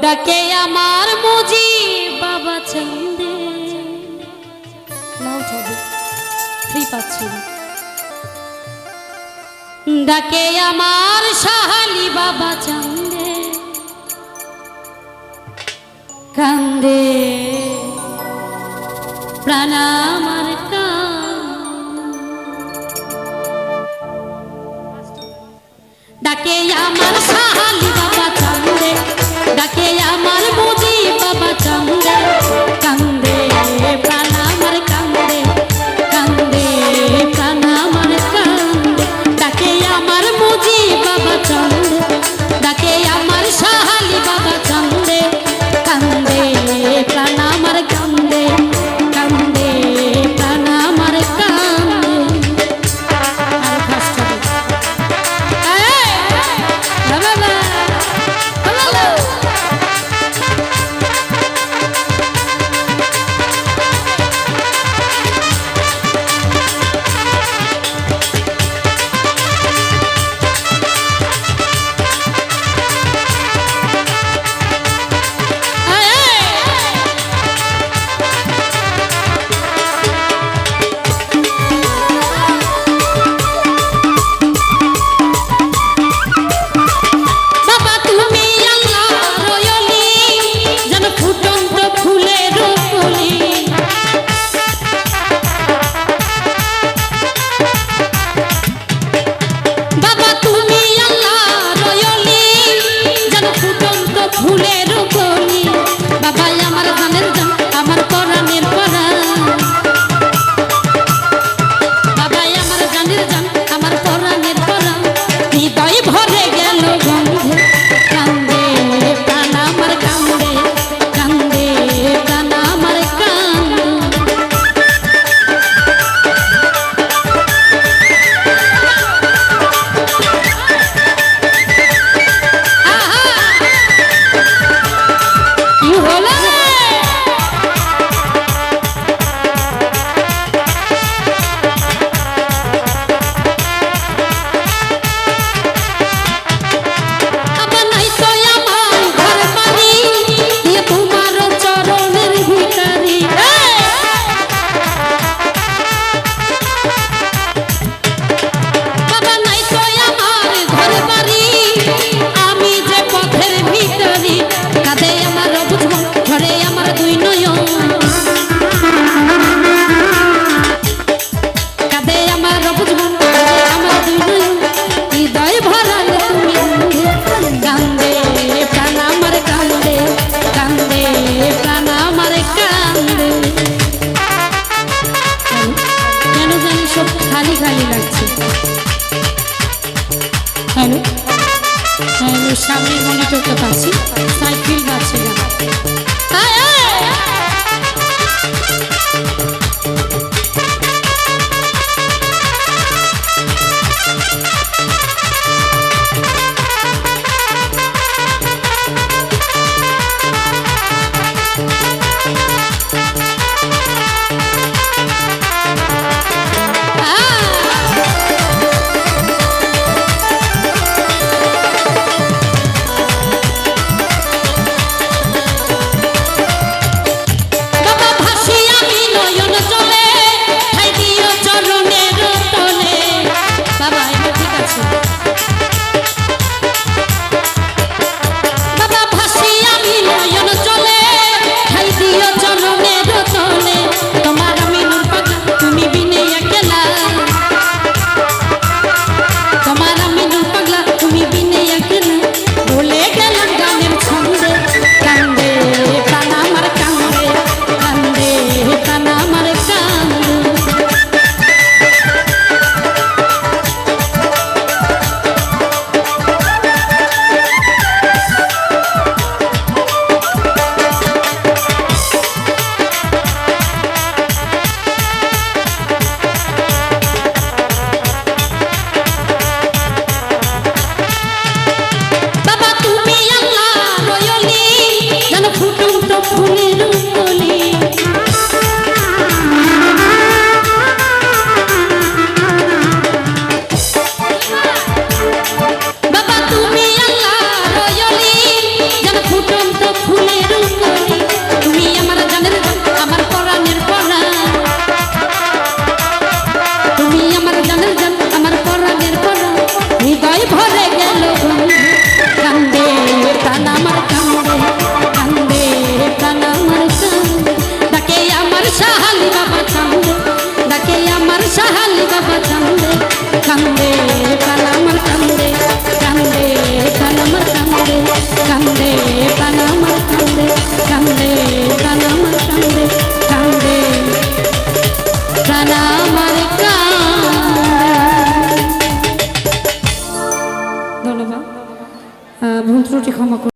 ডাকে আমার মুজি বাবা চন্দে নাও যাবে ফ্রি পাচ্ছি ডাকে আমার সাহালি বাবা চন্দে কান্দে। প্রাণ আমার ডাকে আমার সাহালি বাবা যাকে আমার ভুলের করি বাবাই আমার গানের গান আমার পরাণের পরা বাবাই আমার গানের গান হলো সামনে মনিটরটা পাচ্ছি।